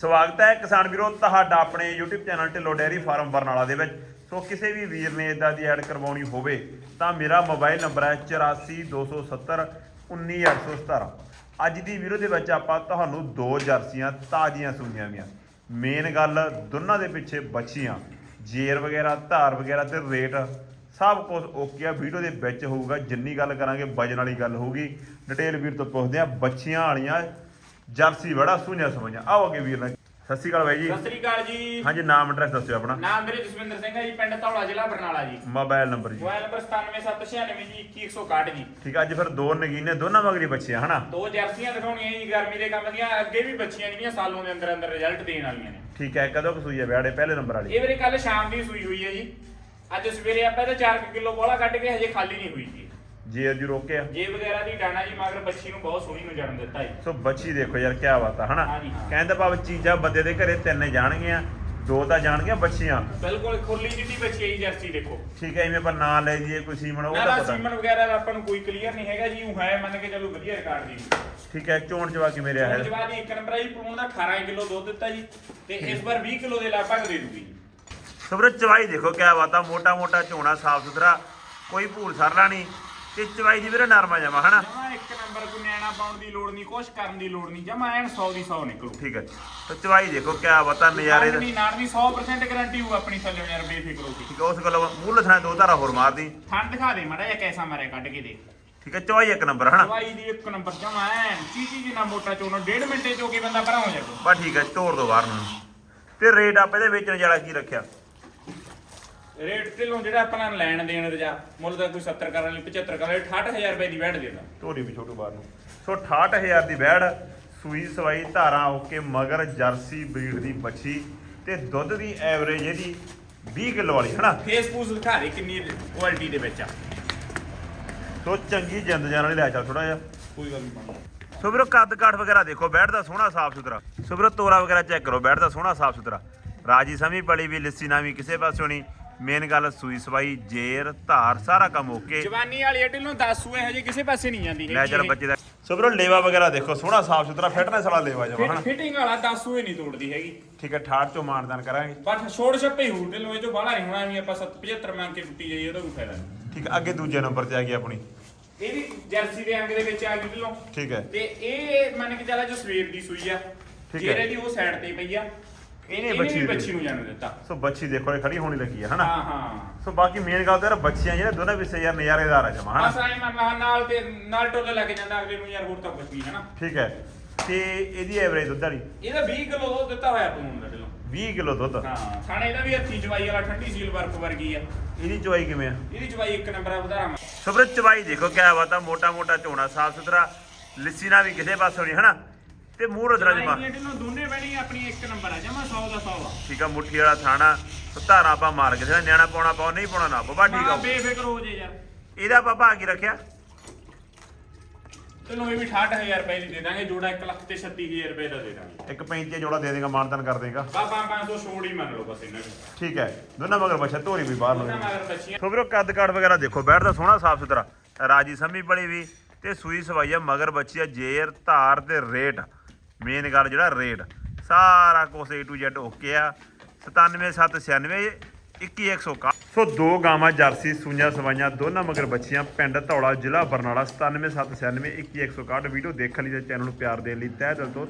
ਸਵਾਗਤ ਹੈ ਕਿਸਾਨ ਵੀਰੋ, ਤੁਹਾਡਾ ਆਪਣੇ YouTube channel Dhillon dairy farm Barnala ਦੇ ਵਿੱਚ। ਸੋ ਕਿਸੇ ਵੀ ਵੀਰ ਨੇ ਇਦਾਂ ਦੀ ਐਡ ਕਰਵਾਉਣੀ ਹੋਵੇ, ਤਾਂ ਮੇਰਾ ਮੋਬਾਈਲ ਨੰਬਰ ਹੈ 8427 19817 ਅੱਜ ਦੀ ਵੀਡੀਓ ਦੇ ਵਿੱਚ ਆਪਾਂ ਤੁਹਾਨੂੰ ਦੋ ਜਰਸੀਆਂ ਤਾਜ਼ੀਆਂ ਸੂਈਆਂ ਵੀਆਂ ਮੇਨ ਗੱਲ, ਦੋਨਾਂ ਦੇ ਪਿੱਛੇ ਬੱਚੀਆਂ। ਜੇਰ ਵਗੈਰਾ, ਧਾਰ ਵਗੈਰਾ ਤੇ ਰੇਟ, ਸਭ ਕੁਝ ਓਕੇ ਆ। ਵੀਡੀਓ ਦੇ ਵਿੱਚ ਹੋਊਗਾ, ਜਿੰਨੀ ਗੱਲ ਕਰਾਂਗੇ, ਵਜਨ ਵਾਲੀ ਗੱਲ ਹੋਊਗੀ। ਡਿਟੇਲ ਵੀਰ ਤੋਂ ਪੁੱਛਦੇ ਆ ਬੱਚੀਆਂ ਵਾਲੀਆਂ ਜਰਸੀ ਬੜਾ ਸੂਈਆਂ ਸਮਝਾਂ ਆਓ ਅੱਗੇ ਵੀਰ ਨਾਲ। ਸਤਿ ਸ਼੍ਰੀ ਅਕਾਲ ਬਾਈ ਜੀ। ਸਤਿ ਸ੍ਰੀ ਅਕਾਲ ਜੀ। ਹਾਂਜੀ ਨਾਮ ਐਡਰੈਸ ਦੱਸਿਓ ਆਪਣਾ। ਨਾਮ ਮੇਰੇ ਜਸਵਿੰਦਰ ਸਿੰਘ ਹੈ ਜੀ ਪਿੰਡ ਧੌਲਾ ਜ਼ਿਲ੍ਹਾ ਬਰਨਾਲਾ ਜੀ। ਮੋਬਾਈਲ ਨੰਬਰ ਜੀ। ਮੋਬਾਈਲ ਨੰਬਰ 9776 ਜੀ 2161 ਜੀ। ਠੀਕ ਆ ਅੱਜ ਫਿਰ ਦੋ ਨਗੀਨੇ ਦੋਨਾਂ ਮਗਰੀ ਬੱਚੇ ਹਨਾ? ਦੋ ਜਰਸੀਆਂ ਦਿਖਾਉਣੀਆਂ ਜੀ ਗਰਮੀ ਦੇ ਕੰਮ ਦੀਆਂ। ਅੱਗੇ ਵੀ ਬੱਚੀਆਂ ਜਿਹੜੀਆਂ ਸਾਲੋਂ ਦੇ ਅੰਦਰ ਅੰਦਰ ਰਿਜ਼ਲਟ ਦੇਣ ਵਾਲੀਆਂ ਨੇ। ਠੀਕ ਹੈ ਕਦੋਂ ਕੁ ਸੂਈ ਹੈ ਵਿਆੜੇ ਪਹਿਲੇ ਨੰਬਰ ਵਾਲੀ। ਇਹ ਵੀਰੇ ਕੱਲ ਸ਼ਾਮ ਦੀ ਸੂਈ ਹੋਈ ਹੈ ਜੀ। ਅੱਜ ਸਵੇਰੇ ਆਪਾਂ ਇਹਦਾ 4 ਕਿਲੋ ਬੋਲਾ ਕੱਢ ਕੇ ਹਜੇ ਖਾਲੀ ਨਹੀਂ ਹੋਈ ਜੀ। ਜੀ ਰੋਕਿਆ। ਜੇ ਵਗੈਰਾ ਦੀ ਡਾਣਾ ਜੀ ਮਗਰ ਬੱਚੀ ਨੂੰ ਬਹੁਤ ਸੋਹਣੀ ਨੂੰ ਜਨਮ ਦਿੱਤਾ ਜੀ। ਸੋ ਬੱਚੀ ਦੇਖੋ ਯਾਰ ਕੀ ਬਾਤ ਆ ਹਨਾ? ਹਾਂਜੀ, ਹਾਂ। ਕਹਿੰਦਾ ਭਾਵ ਚੀਜ਼ਾਂ ਬੰਦੇ ਦੇ ਘਰੇ ਤਿੰਨ ਜਾਣਗੀਆਂ ਦੋ ਤਾਂ ਜਾਣਗੀਆਂ ਬੱਚੀਆਂ। ਬਿਲਕੁਲ ਖੁੱਲੀ ਜਿੱਡੀ ਬੱਚੀ ਹੈ ਜੀ ਜਰਸੀ ਦੇਖੋ। ਠੀਕ ਹੈ ਇਵੇਂ ਆਪਾਂ ਨਾਂ ਲੈ ਜੀਏ ਕੋਈ ਸੀਮਨ ਉਹ ਨਾ ਪਤਾ। ਸੀਮਨ ਵਗੈਰਾ ਦਾ ਆਪਾਂ ਨੂੰ ਕੋਈ ਕਲੀਅਰ ਨਹੀਂ ਹੈਗਾ ਜੀ ਉਹ ਹੈ ਮੰਨ ਕੇ ਚੱਲੋ ਵਧੀਆ ਰਿਕਾਰਡ ਦੀ। ਠੀਕ ਹੈ ਚੋਣ ਚਵਾ ਕੇ ਮੇਰੇ ਹੈ? ਜਵਾਬ ਇੱਕ ਨੰਬਰ ਆਈ ਪੂਣ ਦਾ 18 ਕਿਲੋ ਦੁੱਧ ਦਿੱਤਾ ਜੀ ਤੇ ਇਸ ਵਾਰ 20 ਕਿਲੋ ਦੇ ਲਗਭਗ ਦੇ ਦੂਗੀ ਸਬਰ ਚਵਾਈ ਦੇਖੋ ਕਿਆ ਬਾਤ ਆ ਮੋਟਾ ਮੋਟਾ ਝੋਣਾ ਸਾਫ਼ ਸੁਥਰਾ ਕੋਈ ਭੂਲ ਸਰਲਾ ਨਹੀਂ। ਤੇ ਚਵਾਈ ਦੀ ਵੀਰੇ ਨਰਮਾ ਜਮਾ ਹਨਾ? ਜਮਾ ਇੱਕ ਨੰਬਰ ਕੋਈ ਨਿਆਣਾ ਪਾਉਣ ਦੀ ਲੋੜ ਨਹੀਂ ਕੁਛ ਕਰਨ ਦੀ ਲੋੜ ਨਹੀਂ ਜਮਾ ਐਨ 100 ਦੀ 100 ਨਿਕਲੂ। ਠੀਕ ਹੈ ਤੇ ਚਵਾਈ ਦੇਖੋ ਕਿਆ ਬਾਤ ਨਜ਼ਾਰੇ ਦਾ। ਨਹੀਂ ਦੀ 100% ਗਾਰੰਟੀ ਹੋਊ ਆਪਣੀ ਥੱਲੇ ਯਾਰ ਬੇਫਿਕਰ ਹੋ ਕੇ। ਠੀਕ ਹੈ ਉਸ ਗੱਲ ਮੂੰਹ ਲਸਣਾ ਦੋ ਧਾਰਾ ਹੋਰ ਮਾਰਦੀ ਠੰਡ ਦਿਖਾ ਦੇ ਮੜਾ ਜਾਂ ਕੈਸਾ ਮਾਰਿਆ ਕੱਢ ਕੇ ਦੇ। ਠੀਕ ਹੈ ਚਵਾਈ ਇੱਕ ਨੰਬਰ ਹਨਾ? ਦਵਾਈ ਦੀ ਇੱਕ ਨੰਬਰ ਜਮਾ ਐਨ ਚੀਚੀ ਜਿੰਨਾ ਮੋਟਾ ਚੋਣੋ ਡੇਢ ਮਿੰਟੇ ਚੋ ਕੇ ਬੰਦਾ ਭਰਾ ਹੋ ਜਾਊਗਾ ਬਸ ਠੀਕ ਹੈ ਤੋੜ ਦੋ ਬਾਹਰ ਨੂੰ। ਤੇ ਰੇਟ ਆਪੇ ਦੇ ਵੇਚਣ ਵਾਲਾ ਕੀ ਰੱਖਿਆ? ਰੇਟ ਤੇ ਲੋ ਜਿਹੜਾ ਆਪਣਾ ਲੈਣ ਦੇਣ ਰਜਾ ਮੁੱਲ ਦਾ ਕੋਈ 70 ਕਰਨ ਲਈ 75 ਕਰਨ ਲਈ 68000 ਰੁਪਏ ਦੀ ਵੈਟ ਦੇਦਾ ਢੋਰੀ ਵੀ ਛੋਟੂ ਬਾਹਰ ਨੂੰ। ਸੋ 68000 ਦੀ ਬੈੜ ਸੂਈ ਸਵਾਈ ਧਾਰਾਂ ਓਕੇ ਮਗਰ ਜਰਸੀ ਬਰੀਡ ਦੀ ਬੱਚੀ ਤੇ ਦੁੱਧ ਦੀ ਐਵਰੇਜ ਇਹਦੀ 20 ਕਿਲੋ ਵਾਲੀ ਹਨਾ? ਫੇਸਬੁੱਕ ਦਿਖਾ ਦੇ ਕਿੰਨੀ ਕੁਆਲਿਟੀ ਦੇ ਵਿੱਚ ਆ। ਸੋ ਚੰਗੀ ਜਿੰਦ ਜਾਨ ਵਾਲੀ ਲੈ ਚੱਲ ਥੋੜਾ ਜਿਹਾ। ਕੋਈ ਗੱਲ ਨਹੀਂ ਸੋ ਵੀਰੋ ਕੱਦ ਕਾਠ ਵਗੈਰਾ ਦੇਖੋ ਬੈਠ ਦਾ ਸੋਹਣਾ ਸਾਫ਼ ਸੁਥਰਾ। ਸੋ ਵੀਰੋ ਤੋਰਾ ਵਗੈਰਾ ਚੈੱਕ ਕਰੋ ਬੈਠ ਦਾ ਸੋਹਣਾ ਸਾਫ਼ ਸੁਥਰਾ। ਰਾਜੀ ਸਮੀ ਪਲੀ ਵੀ ਲਿੱਸੀ ਨਾ ਵੀ ਕਿਸੇ ਪਾਸੋਂ ਨਹੀਂ ਮੇਨ ਗੱਲ ਸੂਈ ਸਵਾਈ ਜੇਰ ਧਾਰ ਸਾਰਾ ਕੰਮ ਓਕੇ ਜਵਾਨੀ ਵਾਲੀ ਅਟਲ ਨੂੰ 10 ਸੂਏ ਹਜੇ ਕਿਸੇ ਪਾਸੇ ਨਹੀਂ ਜਾਂਦੀ ਲੈ ਚੱਲ ਬੱਚੇ ਦਾ ਸੋ ਵੀਰੋ ਲੇਵਾ ਵਗੈਰਾ ਦੇਖੋ ਸੋਹਣਾ ਸਾਫ਼ ਸੁਥਰਾ ਫਿਟਨੈਸ ਵਾਲਾ ਲੇਵਾ ਜਮਾ ਹਨਾ? ਫਿਟਿੰਗ ਵਾਲਾ 10 ਸੂਏ ਨਹੀਂ ਤੋੜਦੀ ਹੈਗੀ। ਠੀਕ ਹੈ ਠਾਠ ਚੋਂ ਮਾਨਦਾਨ ਕਰਾਂਗੇ। ਬਟ ਛੋੜ ਛੱਪੇ ਹੀ ਹੂਟੇ ਲੋਏ ਚੋਂ ਬਾਹਲਾ ਨਹੀਂ ਹੋਣਾ ਵੀ ਆਪਾਂ 75 ਮੰਗ ਕੇ ਟੁੱਟੀ ਜਾਈਏ ਉਹਦਾ ਕੋਈ ਫਾਇਦਾ ਨਹੀਂ। ਠੀਕ ਹੈ ਅੱਗੇ ਦੂਜੇ ਨੰਬਰ ਤੇ ਆ ਗਈ ਆਪਣੀ। ਇਹ ਵੀ ਜਰਸੀ ਦੇ ਅੰਗ ਦੇ ਵਿੱਚ ਆ ਗਈ ਢਿੱਲੋਂ ਠੀਕ ਹੈ। ਤੇ ਇਹ ਮੰਨ ਕੇ ਚੱਲਾ ਜੋ ਸਵੇਰ ਦੀ ਸੂਈ ਆ। ਠੀਕ ਜਿਹੜੇ ਹੈ। ਦੀ ਉਹ ਸਾਈਡ ਤੇ ਪਈ ਆ। ਇਹਨੇ ਬੱਚੀ ਬੱਚੀ ਨੂੰ ਜਨਮ ਦਿੱਤਾ। ਸੋ ਬੱਚੀ ਦੇਖੋ ਇਹ ਖੜੀ ਹੋਣੀ ਲੱਗੀ ਹੈ ਹਨਾ? ਹਾਂ ਹਾਂ। ਸੋ ਬਾਕੀ ਮੇਨ ਗੱਲ ਤਾਂ ਯਾਰ ਬੱਚੀਆਂ ਜਿਹੜੇ ਦੋਨਾਂ ਵਿਸੇ ਯਾਰ ਨਜ਼ਾਰੇਦਾਰ ਆ ਜਮਾ ਹਨਾ? ਬਸ ਮੰਨ ਲਾ ਨਾਲ ਤੇ ਨਾਲ ਟੋਲੇ ਲੱਗ ਜਾਂਦਾ ਅਗਲੇ ਨੂੰ ਯਾਰ ਹੋਰ ਤਾਂ ਕੁਝ ਨਹੀਂ ਹੈ ਨਾ ਠੀਕ ਹੈ। ਤੇ ਇਹਦੀ ਐਵਰੇਜ ਦੁੱਧ ਵਾਲੀ? ਇਹਦਾ 20 ਕਿਲੋ ਦੁੱਧ ਦਿੱਤਾ ਹੋਇਆ ਪੂਣ ਦਾ ਢਿੱਲੋਂ 20 ਕਿਲੋ ਦੁੱਧ? ਹਾਂ ਥਾਣੇ ਇਹਦਾ ਵੀ ਹੱਥੀ ਚਵਾਈ ਵਾਲਾ ਠੰਡੀ ਸੀਲ ਵਰਕ ਵਰਗੀ ਆ। ਇਹਦੀ ਚਵਾਈ ਕਿਵੇਂ ਆ? ਇਹਦੀ ਚਵਾਈ ਇੱਕ ਨੰਬਰ ਆ ਵਧਾਰਾ ਸਬਰ ਚਵਾਈ ਦੇਖੋ ਕਿਆ ਬਾਤ ਆ ਮੋਟਾ ਮੋਟਾ ਝੋਣਾ ਸਾਫ਼ ਸੁਥਰਾ ਲਿੱਸੀ ਨਾ ਵੀ ਕਿਸੇ ਪਾਸੋਂ ਨਹੀਂ ਹਨਾ? ਤੇ ਮੂੰਹ ਰਦਰਾ ਜਮਾ। ਢਿੱਲੋਂ ਦੋਨੇ ਬੈਣੀ ਆਪਣੀ ਇੱਕ ਨੰਬਰ ਆ ਜਮਾ 100 ਦਾ 100 ਆ। ਠੀਕ ਆ ਮੁੱਠੀ ਵਾਲਾ ਥਾਣਾ ਧਾਰਾ ਆਪਾਂ ਮਾਰ ਕੇ ਜਿਹੜਾ ਨਿਆਣਾ ਪਾਉਣਾ ਪਾਉ ਨਹੀਂ ਪਾਉਣਾ ਨਾ ਬਾਬਾ ਠੀਕ ਆ। ਬੇਫਿਕਰ ਹੋ ਜੇ ਯਾਰ। ਇਹਦਾ ਬਾਬਾ ਕੀ ਰੱਖਿਆ? ਤੈਨੂੰ ਇਹ ਵੀ 68000 ਰੁਪਏ ਦੀ ਦੇ ਦਾਂਗੇ ਜੋੜਾ 1 ਲੱਖ ਤੇ 36000 ਰੁਪਏ ਦਾ ਦੇ ਦਾਂਗੇ। ਇੱਕ 35 ਜੋੜਾ ਦੇ ਦੇਗਾ ਮਾਨਤਨ ਕਰ ਦੇਗਾ। ਬਾਬਾ 500 ਛੋੜ ਹੀ ਮੰਨ ਲਓ ਬਸ ਇਹਨਾਂ ਨੂੰ ਠੀਕ ਹੈ ਦੋਨਾਂ ਮਗਰ ਬੱਚਾ ਧੋਰੀ ਵੀ ਬਾਹਰ ਬੱਚੀਆਂ। ਸੋ ਵੀਰੋ ਕੱਦ ਕਾਠ ਵਗੈਰਾ ਦੇਖੋ ਬੈਠਦਾ ਸੋਹਣਾ ਸਾਫ਼ ਸੁਥਰਾ। ਰਾਜੀ ਸੰਮੀ ਬੜੀ ਵੀ ਤੇ ਸੂਈ ਸਵਾਈ ਆ ਮਗਰ ਬੱਚੀ ਆ ਜੇਰ ਧਾਰ ਤੇ ਰੇਟ। ਮੇਨ ਗੱਲ ਜਿਹੜਾ ਰੇਟ ਸਾਰਾ ਕੁਝ A to Z ਓਕੇ ਆ। 97796 21161 ਸੋ ਦੋ ਗਾਵਾਂ ਜਰਸੀ, ਸੂਈਆਂ, ਸਵਾਈਆਂ, ਦੋਨਾਂ ਮਗਰ ਬੱਚੀਆਂ, ਪਿੰਡ ਧੌਲਾ, ਜ਼ਿਲ੍ਹਾ ਬਰਨਾਲਾ 97796 21161 ਵੀਡੀਓ ਦੇਖਣ ਲਈ ਤੇ ਚੈਨਲ ਨੂੰ ਪਿਆਰ ਦੇਣ ਲਈ ਤਹਿ ਦਿਲ ਤੋਂ